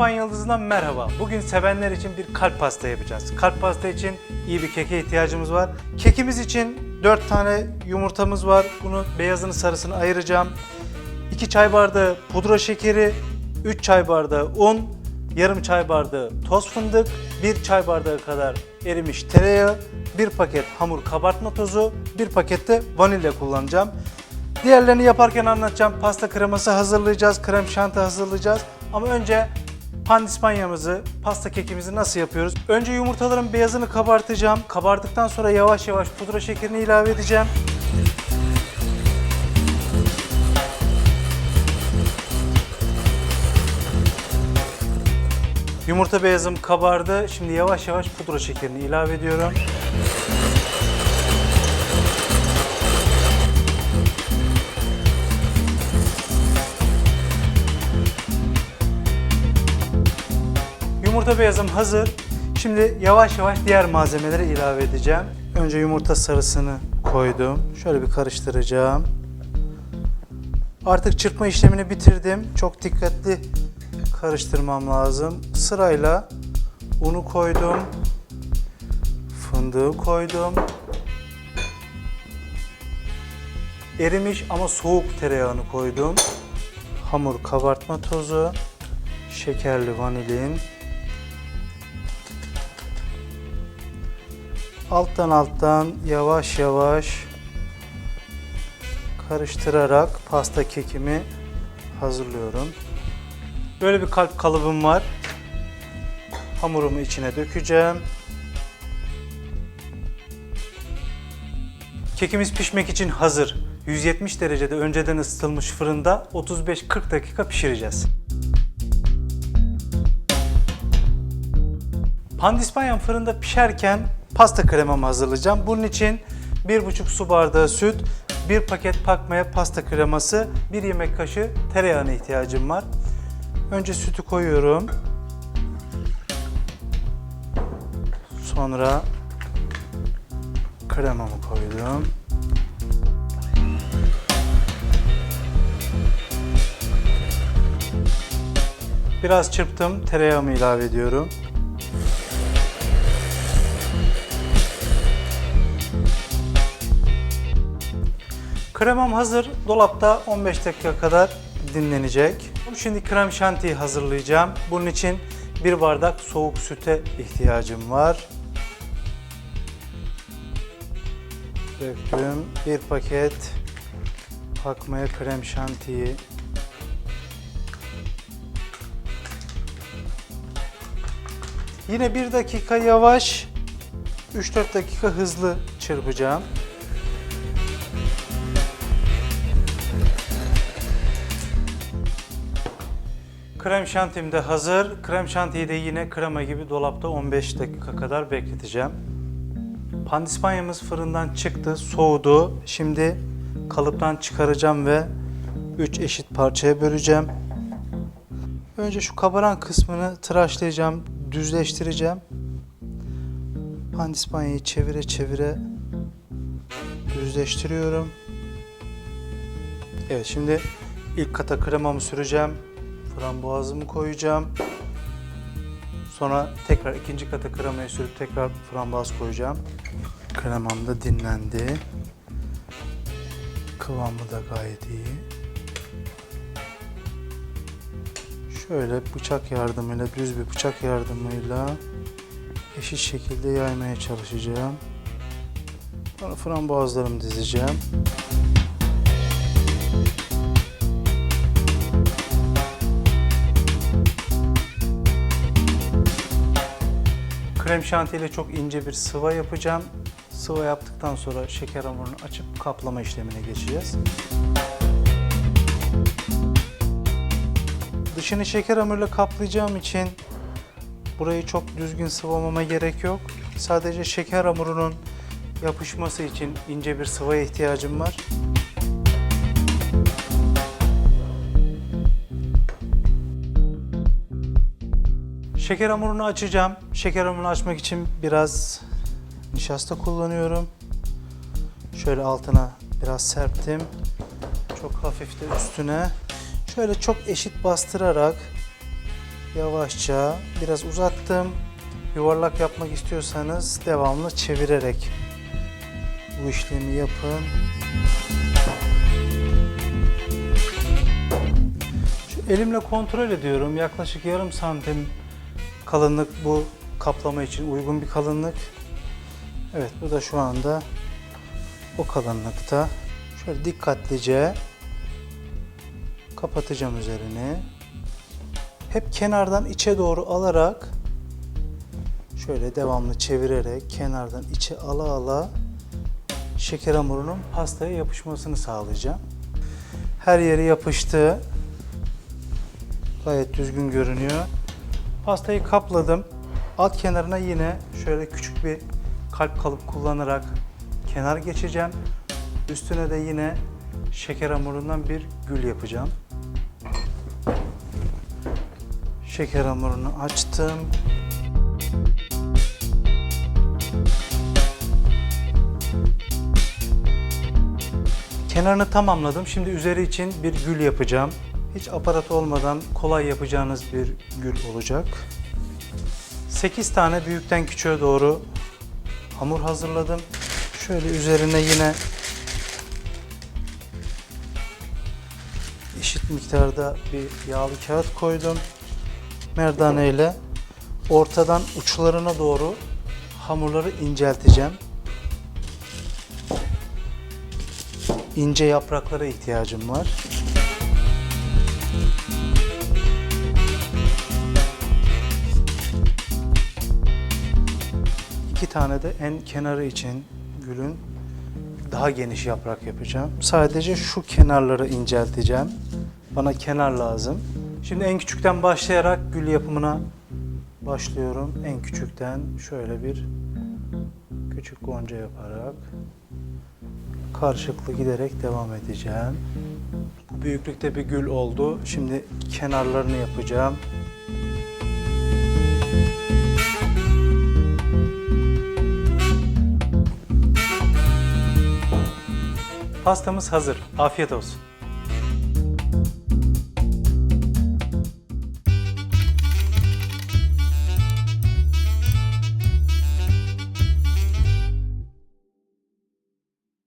Mutfağın Yıldızı'ndan merhaba. Bugün sevenler için bir kalp pasta yapacağız. Kalp pasta için iyi bir keke ihtiyacımız var. Kekimiz için 4 tane yumurtamız var. Bunun beyazını sarısını ayıracağım. 2 çay bardağı pudra şekeri, 3 çay bardağı un, yarım çay bardağı toz fındık, 1 çay bardağı kadar erimiş tereyağı, 1 paket hamur kabartma tozu, 1 paket de vanilya kullanacağım. Diğerlerini yaparken anlatacağım. Pasta kreması hazırlayacağız, krem şanti hazırlayacağız. Ama önce pandispanyamızı, pasta kekimizi nasıl yapıyoruz? Önce yumurtaların beyazını kabartacağım. Kabardıktan sonra yavaş yavaş pudra şekerini ilave edeceğim. Yumurta beyazım kabardı. Şimdi yavaş yavaş pudra şekerini ilave ediyorum. Yumurta beyazım hazır. Şimdi yavaş yavaş diğer malzemeleri ilave edeceğim. Önce yumurta sarısını koydum. Şöyle bir karıştıracağım. Artık çırpma işlemini bitirdim. Çok dikkatli karıştırmam lazım. Sırayla unu koydum. Fındığı koydum. Erimiş ama soğuk tereyağını koydum. Hamur kabartma tozu, şekerli vanilin. Alttan alttan yavaş yavaş karıştırarak pasta kekimi hazırlıyorum. Böyle bir kalp kalıbım var. Hamurumu içine dökeceğim. Kekimiz pişmek için hazır. 170 derecede önceden ısıtılmış fırında 35-40 dakika pişireceğiz. Pandispanyam fırında pişerken pasta kremamı hazırlayacağım. Bunun için 1,5 su bardağı süt, 1 paket pakmaya pasta kreması, 1 yemek kaşığı tereyağına ihtiyacım var. Önce sütü koyuyorum. Sonra kremamı koydum. Biraz çırptım, tereyağımı ilave ediyorum. Kremam hazır. Dolapta 15 dakika kadar dinlenecek. Şimdi krem şantiyi hazırlayacağım. Bunun için bir bardak soğuk süte ihtiyacım var. Döktüm. Bir paket pakmaya krem şantiyi. Yine bir dakika yavaş, 3-4 dakika hızlı çırpacağım. Krem şantim de hazır. Krem şantiyi de yine krema gibi dolapta 15 dakika kadar bekleteceğim. Pandispanyamız fırından çıktı, soğudu. Şimdi kalıptan çıkaracağım ve 3 eşit parçaya böleceğim. Önce şu kabaran kısmını tıraşlayacağım, düzleştireceğim. Pandispanyayı çevire çevire düzleştiriyorum. Evet şimdi ilk kata kremamı süreceğim. Frambuazımı koyacağım. Sonra tekrar ikinci kata kremayı sürüp tekrar frambuaz koyacağım. Kremam da dinlendi. Kıvamı da gayet iyi. Şöyle bıçak yardımıyla, düz bir bıçak yardımıyla eşit şekilde yaymaya çalışacağım. Sonra frambuazlarımı dizeceğim. Krem şanti ile çok ince bir sıva yapacağım. Sıva yaptıktan sonra şeker hamurunu açıp kaplama işlemine geçeceğiz. Dışını şeker hamuruyla kaplayacağım için burayı çok düzgün sıvamama gerek yok. Sadece şeker hamurunun yapışması için ince bir sıvaya ihtiyacım var. Şeker hamurunu açacağım. Şeker hamurunu açmak için biraz nişasta kullanıyorum. Şöyle altına biraz serptim. Çok hafif de üstüne. Şöyle çok eşit bastırarak yavaşça biraz uzattım. Yuvarlak yapmak istiyorsanız devamlı çevirerek bu işlemi yapın. Şu elimle kontrol ediyorum. Yaklaşık yarım santim kalınlık bu kaplama için uygun bir kalınlık. Evet bu da şu anda o kalınlıkta. Şöyle dikkatlice kapatacağım üzerini. Hep kenardan içe doğru alarak şöyle devamlı çevirerek kenardan içe ala ala şeker hamurunun pastaya yapışmasını sağlayacağım. Her yeri yapıştı. Gayet düzgün görünüyor. Pastayı kapladım. Alt kenarına yine şöyle küçük bir kalp kalıp kullanarak kenar geçeceğim. Üstüne de yine şeker hamurundan bir gül yapacağım. Şeker hamurunu açtım. Kenarını tamamladım. Şimdi üzeri için bir gül yapacağım. Hiç aparat olmadan kolay yapacağınız bir gül olacak. 8 tane büyükten küçüğe doğru hamur hazırladım. Şöyle üzerine yine eşit miktarda bir yağlı kağıt koydum. Merdane ile ortadan uçlarına doğru hamurları incelteceğim. İnce yapraklara ihtiyacım var. İki tane de en kenarı için gülün daha geniş yaprak yapacağım. Sadece şu kenarları incelteceğim. Bana kenar lazım. Şimdi en küçükten başlayarak gül yapımına başlıyorum. En küçükten şöyle bir küçük gonca yaparak karşılıklı giderek devam edeceğim. Bu büyüklükte bir gül oldu. Şimdi kenarlarını yapacağım. Pastamız hazır. Afiyet olsun.